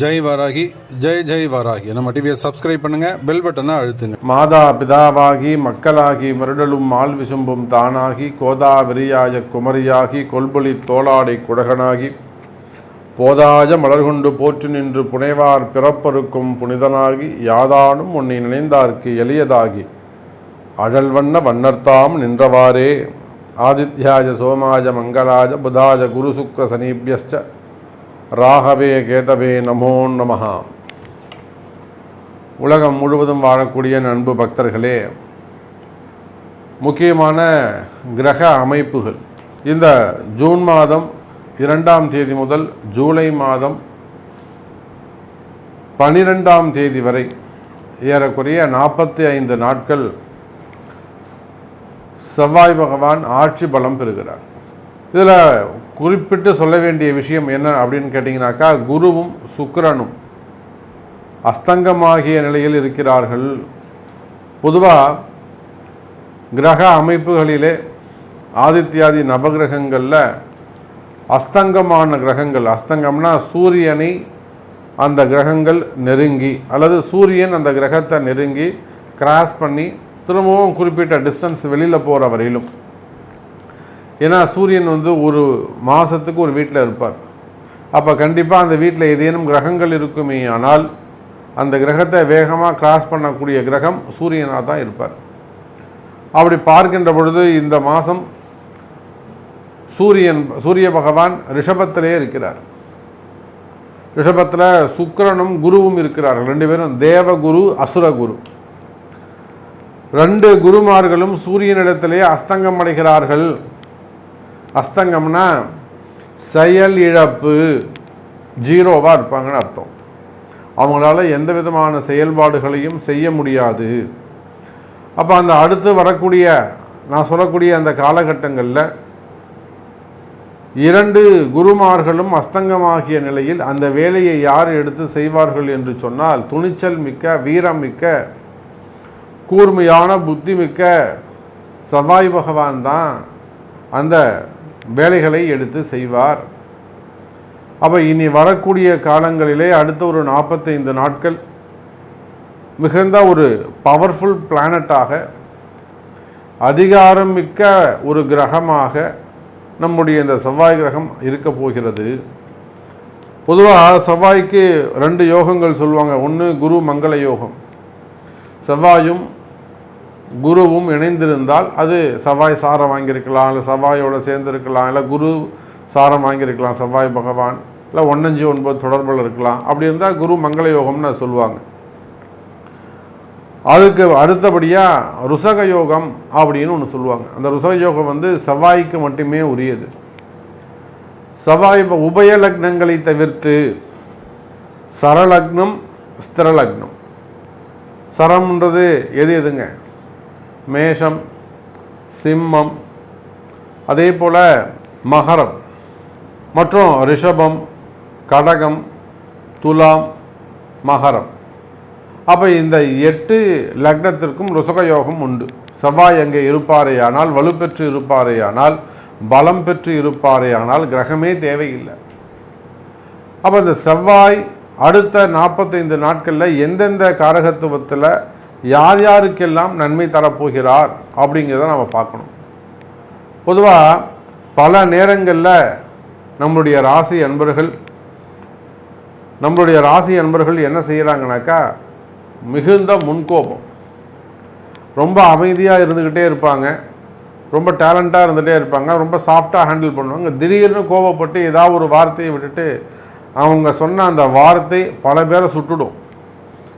ஜெய் வராகி ஜெய் ஜெய் வாராகி. நம்ம டிவியை சப்ஸ்கிரைப் பண்ணுங்க பெல் பட்டனை அழுத்துங்க. மாதா பிதாவாகி மக்களாகி மருடலும் ஆள் விசும்பும் தானாகி கோதாவரியாய குமரியாகி கொல்பொலி தோளாடை குடகனாகி போதாய மலர்கொண்டு போற்று நின்று புனைவார் பிறப்பருக்கும் புனிதனாகி யாதானும் உன்னை நினைந்தார்க்கு எளியதாகி அழல் வண்ண வண்ணர்த்தாம் நின்றவாறே. ஆதித்யாய சோமாய மங்களாய புதாய குரு சுக்கர சனீபியஸ்ட ராகவே கேதவே நமோ நமஹா. உலகம் முழுவதும் வாழக்கூடிய நண்பு பக்தர்களே முக்கியமான கிரக அமைப்புகள். இந்த ஜூன் மாதம் இரண்டாம் தேதி முதல் ஜூலை மாதம் பனிரெண்டாம் தேதி வரை ஏறக்குறைய நாற்பத்தி ஐந்து நாட்கள் செவ்வாய் பகவான் ஆட்சி பலம் பெறுகிறார். இதில் குறிப்பிட்டு சொல்ல வேண்டிய விஷயம் என்ன அப்படின்னு கேட்டிங்கனாக்கா குருவும் சுக்கரனும் அஸ்தங்கமாகிய நிலையில் இருக்கிறார்கள். பொதுவாக கிரக அமைப்புகளிலே ஆதித்யாதி நவகிரகங்களில் அஸ்தங்கமான கிரகங்கள் அஸ்தங்கம்னா சூரியனை அந்த கிரகங்கள் நெருங்கி அல்லது சூரியன் அந்த கிரகத்தை நெருங்கி கிராஸ் பண்ணி திரும்பவும் குறிப்பிட்ட டிஸ்டன்ஸ் வெளியில் போகிற வரையிலும் ஏன்னா சூரியன் வந்து ஒரு மாதத்துக்கு ஒரு வீட்டில் இருப்பார். அப்போ கண்டிப்பாக அந்த வீட்டில் ஏதேனும் கிரகங்கள் இருக்குமே ஆனால் அந்த கிரகத்தை வேகமாக கிராஸ் பண்ணக்கூடிய கிரகம் சூரியனாக தான் இருப்பார். அப்படி பார்க்கின்ற பொழுது இந்த மாதம் சூரியன் சூரிய பகவான் ரிஷபத்திலே இருக்கிறார். ரிஷபத்தில் சுக்கிரனும் குருவும் இருக்கிறார்கள். ரெண்டு பேரும் தேவகுரு அசுரகுரு. ரெண்டு குருமார்களும் சூரியனிடத்திலே அஸ்தங்கம் அடைகிறார்கள். அஸ்தங்கம்னா செயல் இழப்பு ஜீரோவாக இருப்பாங்கன்னு அர்த்தம். அவங்களால எந்த விதமான செயல்பாடுகளையும் செய்ய முடியாது. அப்போ அந்த அடுத்து வரக்கூடிய நான் சொல்லக்கூடிய அந்த காலகட்டங்களில் இரண்டு குருமார்களும் அஸ்தங்கமாகிய நிலையில் அந்த வேலையை யார் எடுத்து செய்வார்கள் என்று சொன்னால் துணிச்சல் மிக்க வீரம் மிக்க கூர்மையான புத்தி மிக்க செவ்வாய் பகவான் தான் அந்த வேலைகளை எடுத்து செய்வார். அப்போ இனி வரக்கூடிய காலங்களிலே அடுத்த ஒரு நாற்பத்தைந்து நாட்கள் மிகுந்த ஒரு பவர்ஃபுல் பிளானட்டாக அதிகாரம் மிக்க ஒரு கிரகமாக நம்முடைய இந்த செவ்வாய் கிரகம் இருக்க போகிறது. பொதுவாக செவ்வாய்க்கு ரெண்டு யோகங்கள் சொல்லுவாங்க. ஒன்று குரு மங்கள யோகம். செவ்வாயும் குருவும் இணைந்திருந்தால் அது செவ்வாய் சாரம் வாங்கியிருக்கலாம் இல்லை செவ்வாயோடு சேர்ந்துருக்கலாம் இல்லை குரு சாரம் வாங்கியிருக்கலாம் செவ்வாய் பகவான் இல்லை ஒன்னஞ்சு ஒன்பது தொடர்பில் இருக்கலாம். அப்படி இருந்தால் குரு மங்கள யோகம்னு சொல்லுவாங்க. அதுக்கு அடுத்தபடியாக ருசக யோகம் அப்படின்னு ஒன்று சொல்லுவாங்க. அந்த ருசக யோகம் வந்து செவ்வாய்க்கு மட்டுமே உரியது. செவ்வாய் உபய லக்னங்களை தவிர்த்து சரலக்னம் ஸ்திரலக்னம். சரம்ன்றது எது எதுங்க? மேஷம் சிம்மம் அதே போல் மகரம். மற்றும் ரிஷபம் கடகம் துலாம் மகரம். அப்போ இந்த எட்டு லக்னத்திற்கும் ருசக யோகம் உண்டு. செவ்வாய் அங்கே இருப்பாரேயானால் வலுப்பெற்று இருப்பாரேயானால் பலம் பெற்று இருப்பாரேயானால் கிரகமே தேவையில்லை. அப்போ இந்த செவ்வாய் அடுத்த நாற்பத்தைந்து நாட்களில் எந்தெந்த காரகத்துவத்தில் யார் யாருக்கெல்லாம் நன்மை தரப்போகிறார் அப்படிங்கிறத நம்ம பார்க்கணும். பொதுவாக பல நேரங்களில் நம்மளுடைய ராசி அன்பர்கள் நம்மளுடைய ராசி அன்பர்கள் என்ன செய்கிறாங்கனாக்கா மிகுந்த முன்கோபம். ரொம்ப அமைதியாக இருந்துக்கிட்டே இருப்பாங்க. ரொம்ப டேலண்ட்டாக இருந்துகிட்டே இருப்பாங்க. ரொம்ப சாஃப்டாக ஹேண்டில் பண்ணுவாங்க. திடீர்னு கோபப்பட்டு ஏதாவது ஒரு வார்த்தையை விட்டுட்டு அவங்க சொன்ன அந்த வார்த்தை பல பேரை சுட்டுடும்.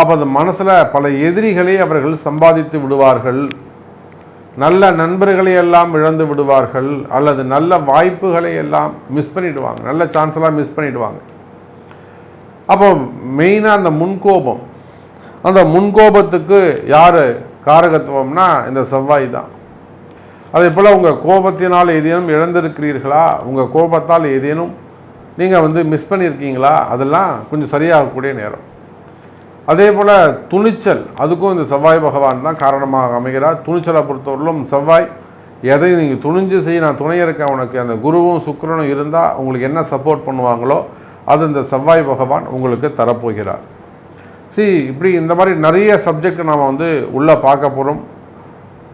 அப்போ அந்த மனசில் பல எதிரிகளை அவர்கள் சம்பாதித்து விடுவார்கள். நல்ல நண்பர்களை எல்லாம் இழந்து விடுவார்கள். அல்லது நல்ல வாய்ப்புகளை எல்லாம் மிஸ் பண்ணிடுவாங்க. நல்ல சான்ஸெல்லாம் மிஸ் பண்ணிடுவாங்க. அப்போ மெயினாக அந்த முன்கோபம். அந்த முன்கோபத்துக்கு யார் காரகத்துவம்னா இந்த செவ்வாய் தான். அதே போல் உங்கள் கோபத்தினால் ஏதேனும் இழந்திருக்கிறீர்களா? உங்கள் கோபத்தால் ஏதேனும் நீங்கள் வந்து மிஸ் பண்ணியிருக்கீங்களா? அதெல்லாம் கொஞ்சம் சரியாகக்கூடிய நேரம். அதே போல் துணிச்சல் அதுக்கும் இந்த செவ்வாய் பகவான் தான் காரணமாக அமைகிறார். துணிச்சலை பொறுத்தவரையிலும் செவ்வாய் எதை நீங்கள் துணிஞ்சு செய்ய நான் துணை இருக்கேன் உனக்கு அந்த குருவும் சுக்கரனும் இருந்தால் உங்களுக்கு என்ன சப்போர்ட் பண்ணுவாங்களோ அது இந்த செவ்வாய் பகவான் உங்களுக்கு தரப்போகிறார். சி இப்படி இந்த மாதிரி நிறைய சப்ஜெக்ட் நாம் வந்து உள்ளே பார்க்க போகிறோம்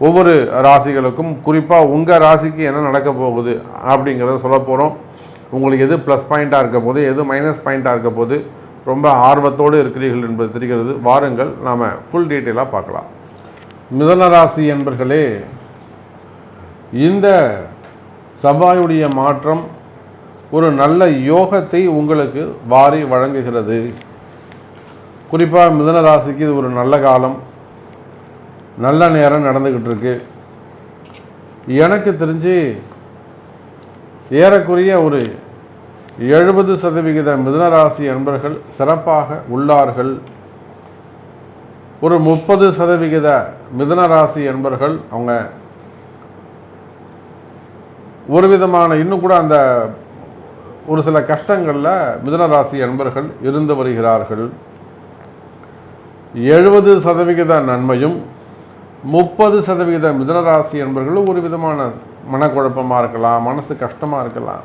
ஒவ்வொரு ராசிகளுக்கும் குறிப்பாக உங்கள் ராசிக்கு என்ன நடக்க போகுது அப்படிங்கிறத சொல்ல போகிறோம் உங்களுக்கு எது ப்ளஸ் பாயிண்ட்டாக இருக்க போது எது மைனஸ் பாயிண்ட்டாக இருக்க போது ரொம்ப ஆர்வத்தோடு இருக்கிறீர்கள் என்பது தெரிகிறது. வாருங்கள் நாம் ஃபுல் டீட்டெயிலாக பார்க்கலாம். மிதனராசி என்பர்களே இந்த செவ்வாயுடைய மாற்றம் ஒரு நல்ல யோகத்தை உங்களுக்கு வாரி வழங்குகிறது. குறிப்பாக மிதன ராசிக்கு இது ஒரு நல்ல காலம். நல்ல நேரம் நடந்துக்கிட்டு இருக்கு எனக்கு தெரிஞ்சு ஏறக்குறைய ஒரு எழுபது சதவிகித மிதுனராசி அன்பர்கள் சிறப்பாக உள்ளார்கள். ஒரு முப்பது சதவிகித மிதனராசி அன்பர்கள் அவங்க ஒரு விதமான இன்னும் கூட அந்த ஒரு சில கஷ்டங்களில் மிதனராசி அன்பர்கள் இருந்து வருகிறார்கள். எழுபது சதவிகித நன்மையும் முப்பது சதவிகித மிதுனராசி என்பவர்கள் ஒரு விதமான மனக்குழப்பமாக இருக்கலாம் மனசு கஷ்டமாக இருக்கலாம்.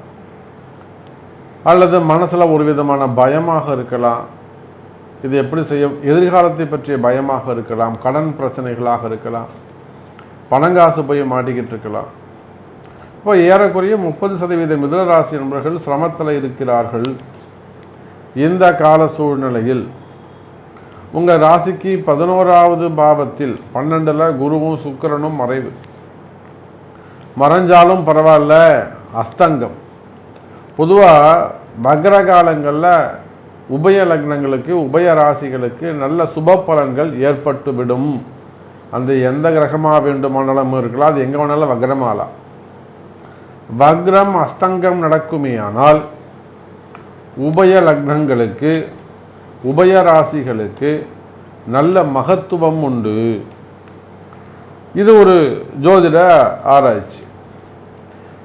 அல்லது மனசில் ஒரு விதமான பயமாக இருக்கலாம். இது எப்படி செய்ய எதிர்காலத்தை பற்றிய பயமாக இருக்கலாம் கடன் பிரச்சனைகளாக இருக்கலாம் பணங்காசு போய் மாட்டிக்கிட்டு இருக்கலாம். இப்போ ஏறக்குறைய முப்பது சதவீத மிதனராசி நண்பர்கள் சிரமத்தில் இருக்கிறார்கள். இந்த கால சூழ்நிலையில் உங்கள் ராசிக்கு பதினோராவது பாவத்தில் பன்னெண்டில் குருவும் சுக்கரனும் மறைவு. மறைஞ்சாலும் பரவாயில்ல அஸ்தங்கம். பொதுவாக வக்ர காலங்களில் உபய லக்னங்களுக்கு உபய ராசிகளுக்கு நல்ல சுப பலன்கள் ஏற்பட்டுவிடும். அந்த எந்த கிரகமாக வேண்டுமானாலும் இருக்கலாம் அது எங்கே வேணாலும் வக்ரமாகலாம் வக்ரம் அஸ்தங்கம் நடக்குமேயானால் உபய லக்னங்களுக்கு உபய ராசிகளுக்கு நல்ல மகத்துவம் உண்டு. இது ஒரு ஜோதிட ஆராய்ச்சி.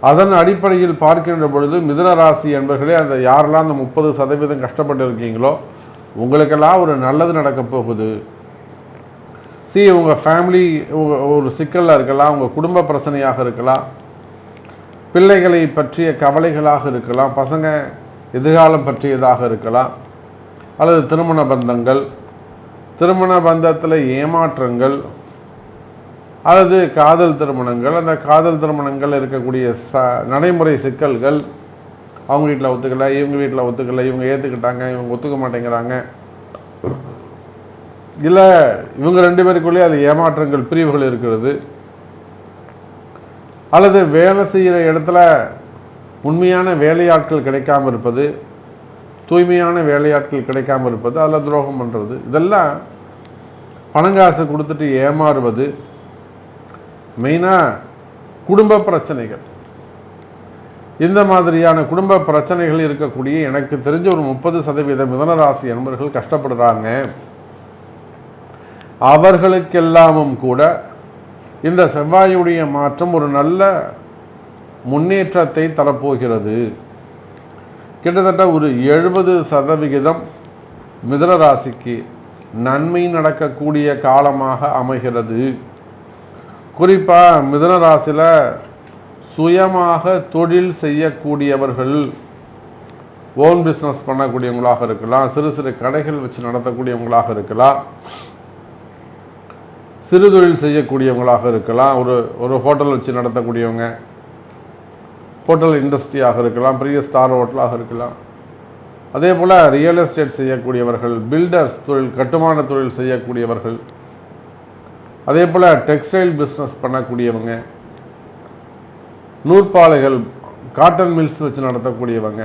அதன் அடிப்படையில் பார்க்கின்ற பொழுது மிதுன ராசி என்பர்களே அந்த யாரெல்லாம் அந்த முப்பது சதவீதம் கஷ்டப்பட்டு இருக்கீங்களோ உங்களுக்கெல்லாம் ஒரு நல்லது நடக்க போகுது. சி உங்கள் ஃபேமிலி ஒரு சிக்கலில் இருக்கலாம் உங்கள் குடும்ப பிரச்சனையாக இருக்கலாம் பிள்ளைகளை பற்றிய கவலைகளாக இருக்கலாம் பசங்க எதிர்காலம் பற்றியதாக இருக்கலாம் அல்லது திருமண பந்தங்கள் திருமண பந்தத்தில் ஏமாற்றங்கள் அல்லது காதல் திருமணங்கள் அந்த காதல் திருமணங்கள் இருக்கக்கூடிய ச நடைமுறை சிக்கல்கள் அவங்க வீட்டில் ஒத்துக்கலை இவங்க வீட்டில் ஒத்துக்கலை இவங்க ஏற்றுக்கிட்டாங்க இவங்க ஒத்துக்க மாட்டேங்கிறாங்க. இல்லை இவங்க ரெண்டு பேருக்குள்ளேயே அது ஏமாற்றங்கள் பிரிவுகள் இருக்கிறது. அல்லது வேலை செய்கிற இடத்துல உண்மையான வேலையாட்கள் கிடைக்காம இருப்பது தூய்மையான வேலையாட்கள் கிடைக்காம இருப்பது அதில் துரோகம் பண்ணுறது இதெல்லாம் பணங்காசு கொடுத்துட்டு ஏமாறுவது மெயினாக குடும்ப பிரச்சனைகள். இந்த மாதிரியான குடும்ப பிரச்சனைகள் இருக்கக்கூடிய எனக்கு தெரிஞ்ச ஒரு முப்பது சதவீத மிதனராசி அன்பர்கள் கஷ்டப்படுறாங்க. அவர்களுக்கெல்லாமும் கூட இந்த செவ்வாயுடைய மாற்றம் ஒரு நல்ல முன்னேற்றத்தை தரப்போகிறது. கிட்டத்தட்ட ஒரு எழுபது சதவிகிதம் மிதனராசிக்கு நன்மை நடக்கக்கூடிய காலமாக அமைகிறது. குறிப்பாக மிதன ராசியில் சுயமாக தொழில் செய்யக்கூடியவர்கள் ஓன் பிஸ்னஸ் பண்ணக்கூடியவங்களாக இருக்கலாம் சிறு சிறு கடைகள் வச்சு நடத்தக்கூடியவங்களாக இருக்கலாம் சிறு தொழில் செய்யக்கூடியவங்களாக இருக்கலாம் ஒரு ஒரு ஹோட்டல் வச்சு நடத்தக்கூடியவங்க ஹோட்டல் இண்டஸ்ட்ரியாக இருக்கலாம் பெரிய ஸ்டார் ஹோட்டலாக இருக்கலாம். அதே போல் ரியல் எஸ்டேட் செய்யக்கூடியவர்கள் பில்டர்ஸ் தொழில் கட்டுமான தொழில் செய்யக்கூடியவர்கள் அதே போல் டெக்ஸ்டைல் பிஸ்னஸ் பண்ணக்கூடியவங்க நூற்பாலைகள் காட்டன் மில்ஸ் வச்சு நடத்தக்கூடியவங்க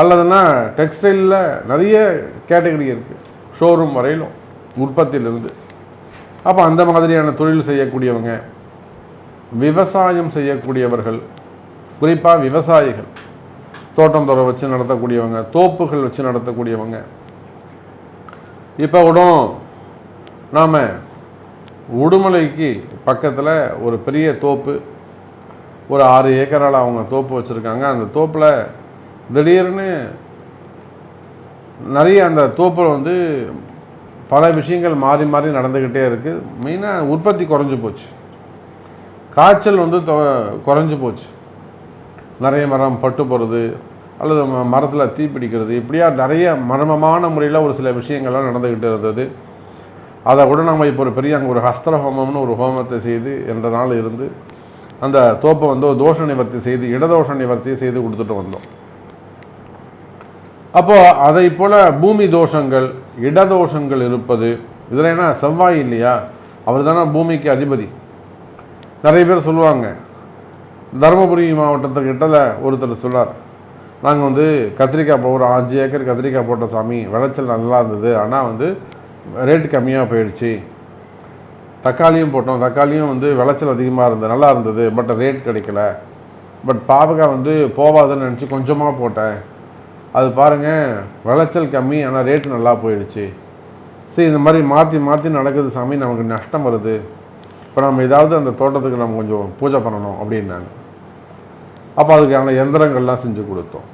அல்லதுன்னா டெக்ஸ்டைலில் நிறைய கேட்டகரி இருக்குது ஷோரூம் வரையிலும் உற்பத்தியிலிருந்து. அப்போ அந்த மாதிரியான தொழில் செய்யக்கூடியவங்க விவசாயம் செய்யக்கூடியவர்கள் குறிப்பாக விவசாயிகள் தோட்டம் துறை வச்சு நடத்தக்கூடியவங்க தோப்புகள் வச்சு நடத்தக்கூடியவங்க. இப்போ கூட நாம் உடுமலைக்கு பக்கத்தில் ஒரு பெரிய தோப்பு ஒரு ஆறு ஏக்கரால் அவங்க தோப்பு வச்சுருக்காங்க. அந்த தோப்பில் திடீர்னு நிறைய அந்த தோப்பில் வந்து பல விஷயங்கள் மாறி மாறி நடந்துக்கிட்டே இருக்குது மெயினாக உற்பத்தி குறைஞ்சி போச்சு. காய்ச்சல் வந்து தொ- போச்சு. நிறைய மரம் பட்டு போகிறது அல்லது ம- மரத்தில் தீ பிடிக்கிறது இப்படியா நிறைய மர்மமான முறையில் ஒரு சில விஷயங்கள்லாம் நடந்துக்கிட்டு இருந்தது. அதை கூட நம்ம இப்போ ஒரு பெரிய அங்கே ஒரு ஹஸ்திர ஹோமம்னு ஒரு ஹோமத்தை செய்து என்ற நாள் இருந்து அந்த தோப்பை வந்து ஒரு தோஷ நிவர்த்தி செய்து இடதோஷ நிவர்த்தி செய்து கொடுத்துட்டு வந்தோம். அப்போது அதை போல் பூமி தோஷங்கள் இடதோஷங்கள் இருப்பது இதில் என்ன செவ்வாய் இல்லையா? அவர் தானே பூமிக்கு அதிபதி. நிறைய பேர் சொல்லுவாங்க. தருமபுரி மாவட்டத்துக்கிட்டல ஒருத்தர் சொன்னார். நாங்கள் வந்து கத்திரிக்காய் போ ஒரு அஞ்சு ஏக்கர் கத்திரிக்காய் போட்ட சாமி விளைச்சல் நல்லா இருந்தது. ஆனால் வந்து ரேட் கம்மியாக போயிடுச்சு. தக்காளியும் போட்டோம். தக்காளியும் வந்து விளைச்சல் அதிகமாக இருந்தது. நல்லா இருந்தது பட் ரேட் கிடைக்கல. பட் பாவக்காய் வந்து போவாதுன்னு நினச்சி கொஞ்சமாக போட்டேன். அது பாருங்கள் விளைச்சல் கம்மி ஆனால் ரேட் நல்லா போயிடுச்சு. சரி இந்த மாதிரி மாற்றி மாற்றி நடக்குது சாமி. நமக்கு நஷ்டம் வருது. இப்போ நம்ம ஏதாவது அந்த தோட்டத்துக்கு நம்ம கொஞ்சம் பூஜை பண்ணணும் அப்படின்னாங்க. அப்போ அதுக்கான எந்திரங்கள்லாம் செஞ்சு கொடுத்தோம்.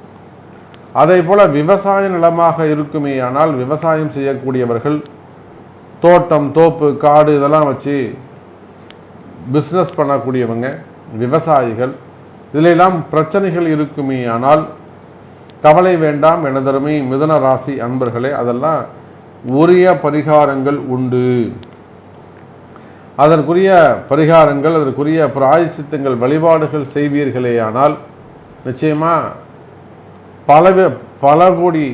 அதே போல் விவசாய நிலமாக இருக்குமே ஆனால் விவசாயம் செய்யக்கூடியவர்கள் தோட்டம் தோப்பு காடு இதெல்லாம் வச்சு பிஸ்னஸ் பண்ணக்கூடியவங்க விவசாயிகள் இதிலெல்லாம் பிரச்சனைகள் இருக்குமே ஆனால் கவலை வேண்டாம் எனதருமை மிதன ராசி அன்பர்களே அதெல்லாம் உரிய பரிகாரங்கள் உண்டு. அதற்குரிய பரிகாரங்கள் அதற்குரிய பிராயச்சித்தங்கள் வழிபாடுகள் செய்வீர்களேயானால் நிச்சயமாக பல பல கோடி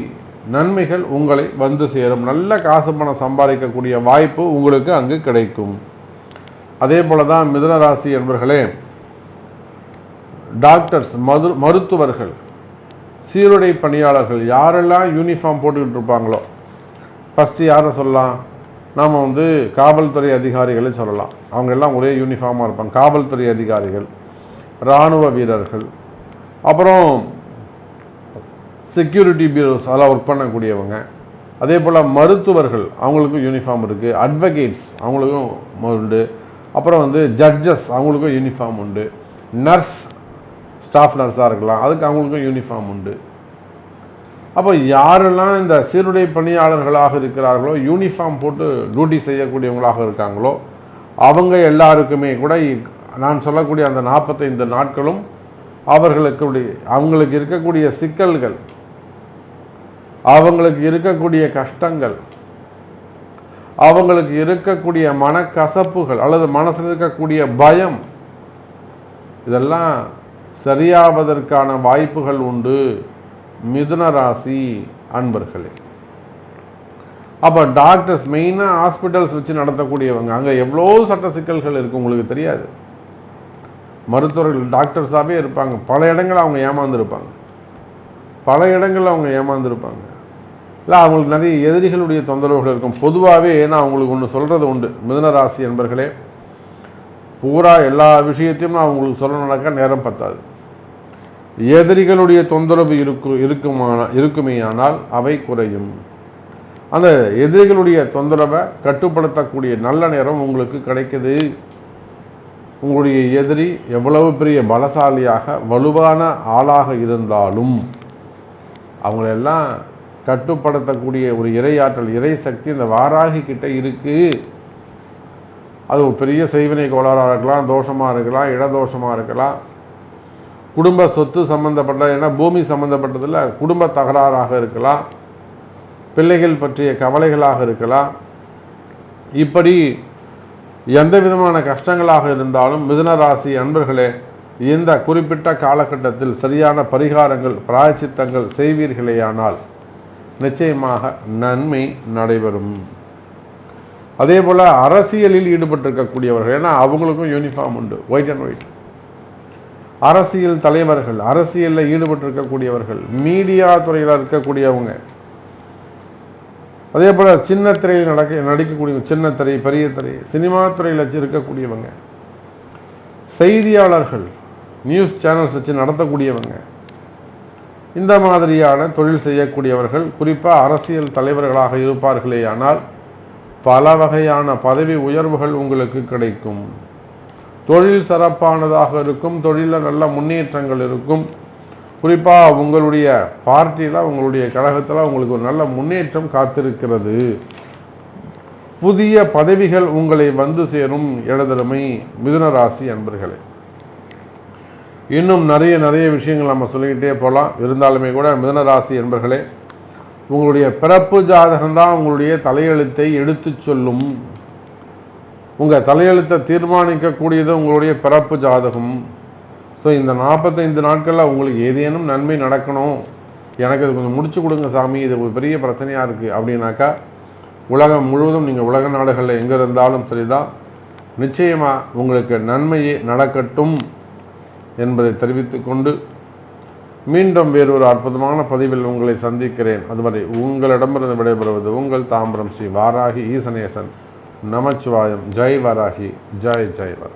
நன்மைகள் உங்களை வந்து சேரும். நல்ல காசு பணம் சம்பாதிக்கக்கூடிய வாய்ப்பு உங்களுக்கு அங்கு கிடைக்கும். அதே போல தான் மிதனராசி என்பர்களே டாக்டர்ஸ் மது மருத்துவர்கள் சீருடை பணியாளர்கள் யாரெல்லாம் யூனிஃபார்ம் போட்டுக்கிட்டு இருப்பாங்களோ ஃபஸ்ட்டு யாரை சொல்லலாம்? நாம் வந்து காவல்துறை அதிகாரிகளை சொல்லலாம். அவங்க எல்லாம் ஒரே யூனிஃபார்மாக இருப்பாங்க. காவல்துறை அதிகாரிகள் இராணுவ வீரர்கள். அப்புறம் செக்யூரிட்டி பியூரோஸ் அதெல்லாம் ஒர்க் பண்ணக்கூடியவங்க. அதே போல் மருத்துவர்கள் அவங்களுக்கும் யூனிஃபார்ம் இருக்குது அட்வொகேட்ஸ் அவங்களுக்கும் உண்டு. அப்புறம் வந்து ஜட்ஜஸ் அவங்களுக்கும் யூனிஃபார்ம் உண்டு. நர்ஸ் ஸ்டாஃப் நர்ஸாக இருக்கலாம். அதுக்கு அவங்களுக்கும் யூனிஃபார்ம் உண்டு. அப்போ யாரெல்லாம் இந்த சீருடை பணியாளர்களாக இருக்கிறார்களோ யூனிஃபார்ம் போட்டு டியூட்டி செய்யக்கூடியவங்களாக இருக்காங்களோ அவங்க எல்லாருக்குமே கூட நான் சொல்லக்கூடிய அந்த நாற்பத்தைந்து நாட்களும் அவர்களுக்கு அவங்களுக்கு இருக்கக்கூடிய சிக்கல்கள் அவங்களுக்கு இருக்கக்கூடிய கஷ்டங்கள் அவங்களுக்கு இருக்கக்கூடிய மனக்கசப்புகள் அல்லது மனசில் இருக்கக்கூடிய பயம் இதெல்லாம் சரியாவதற்கான வாய்ப்புகள் உண்டு. மிதுன ராசி அன்பர்களே. அப்போ டாக்டர்ஸ் மெயினாக ஹாஸ்பிட்டல்ஸ் வச்சு நடத்தக்கூடியவங்க அங்கே எவ்வளோ சட்ட சிக்கல்கள் இருக்குது உங்களுக்கு தெரியாது. மருத்துவர்கள் டாக்டர்ஸாகவே இருப்பாங்க. பல இடங்களில் அவங்க ஏமாந்துருப்பாங்க. பல இடங்களில் அவங்க ஏமாந்துருப்பாங்க. இல்லை அவங்களுக்கு நிறைய எதிரிகளுடைய தொந்தரவுகள் இருக்கும். பொதுவாகவே நான் அவங்களுக்கு ஒன்று சொல்கிறது உண்டு. மிதனராசி என்பர்களே பூரா எல்லா விஷயத்தையும் நான் உங்களுக்கு சொல்லணும்னாக்கா நேரம் பத்தாது. எதிரிகளுடைய தொந்தரவு இருக்கு இருக்குமான இருக்குமேயானால் அவை குறையும். அந்த எதிரிகளுடைய தொந்தரவை கட்டுப்படுத்தக்கூடிய நல்ல நேரம் உங்களுக்கு கிடைக்குது. உங்களுடைய எதிரி எவ்வளவு பெரிய பலசாலியாக வலுவான ஆளாக இருந்தாலும் அவங்களெல்லாம் கட்டுப்படுத்தக்கூடிய ஒரு இறையாற்றல் இறை சக்தி இந்த வாராகி கிட்ட இருக்கு. அது ஒரு பெரிய செய்வினை கோளாறாக இருக்கலாம் தோஷமாக இருக்கலாம் இடதோஷமாக இருக்கலாம். குடும்ப சொத்து சம்பந்தப்பட்ட ஏன்னா பூமி சம்மந்தப்பட்டதில் குடும்ப தகராறாக இருக்கலாம். பிள்ளைகள் பற்றிய கவலைகளாக இருக்கலாம். இப்படி எந்த விதமான கஷ்டங்களாக இருந்தாலும் மிதன ராசி அன்பர்களே இந்த குறிப்பிட்ட காலகட்டத்தில் சரியான பரிகாரங்கள் பிராயச்சித்தங்கள் செய்வீர்களேயானால் நிச்சயமாக நன்மை நடைபெறும். அதே போல் அரசியலில் ஈடுபட்டிருக்கக்கூடியவர்கள் ஏன்னா அவங்களுக்கும் யூனிஃபார்ம் உண்டு ஒயிட் அண்ட் ஒயிட் அரசியல் தலைவர்கள் அரசியலில் ஈடுபட்டிருக்கக்கூடியவர்கள் மீடியா துறையில் இருக்கக்கூடியவங்க. அதே போல் சின்ன திரையில் நடக்க நடிக்கக்கூடிய சின்ன திரை பெரிய திரை சினிமா துறையில் வச்சு இருக்கக்கூடியவங்க. செய்தியாளர்கள் நியூஸ் சேனல்ஸ் வச்சு நடத்தக்கூடியவங்க. இந்த மாதிரியான தொழில் செய்யக்கூடியவர்கள் குறிப்பாக அரசியல் தலைவர்களாக இருப்பார்களேயானால் பல வகையான பதவி உயர்வுகள் உங்களுக்கு கிடைக்கும். தொழில் சிறப்பானதாக இருக்கும் தொழிலில் நல்ல முன்னேற்றங்கள் இருக்கும். குறிப்பாக உங்களுடைய பார்ட்டியில் உங்களுடைய கழகத்தில் உங்களுக்கு ஒரு நல்ல முன்னேற்றம் காத்திருக்கிறது. புதிய பதவிகள் உங்களை வந்து சேரும் இடதுமை மிதுன ராசி அன்பர்களே. இன்னும் நிறைய நிறைய விஷயங்கள் நம்ம சொல்லிக்கிட்டே போகலாம். இருந்தாலுமே கூட மிதனராசி என்பர்களே உங்களுடைய பிறப்பு ஜாதகம்தான் உங்களுடைய தலையெழுத்தை எடுத்துச் சொல்லும். உங்கள் தலையெழுத்தை தீர்மானிக்கக்கூடியது உங்களுடைய பிறப்பு ஜாதகம். ஸோ இந்த நாற்பத்தைந்து நாட்களில் உங்களுக்கு ஏதேனும் நன்மை நடக்கணும். எனக்கு இது கொஞ்சம் முடிச்சு கொடுங்க சாமி இது ஒரு பெரிய பிரச்சனையாக இருக்குது அப்படின்னாக்கா உலகம் முழுவதும் நீங்கள் உலக நாடுகளில் எங்கே இருந்தாலும் சரிதான். நிச்சயமாக உங்களுக்கு நன்மையே நடக்கட்டும். என்பதை தெரிவித்துக்கொண்டு மீண்டும் வேறொரு அற்புதமான பதிவில் உங்களை சந்திக்கிறேன். அதுவரை உங்களிடமிருந்து விடைபெறுவது உங்கள் தாம்பரம் ஸ்ரீ வாராகி ஈசனேசன். நமச்சிவாயம். ஜெய் வராகி. ஜெய் ஜெய் வராகி.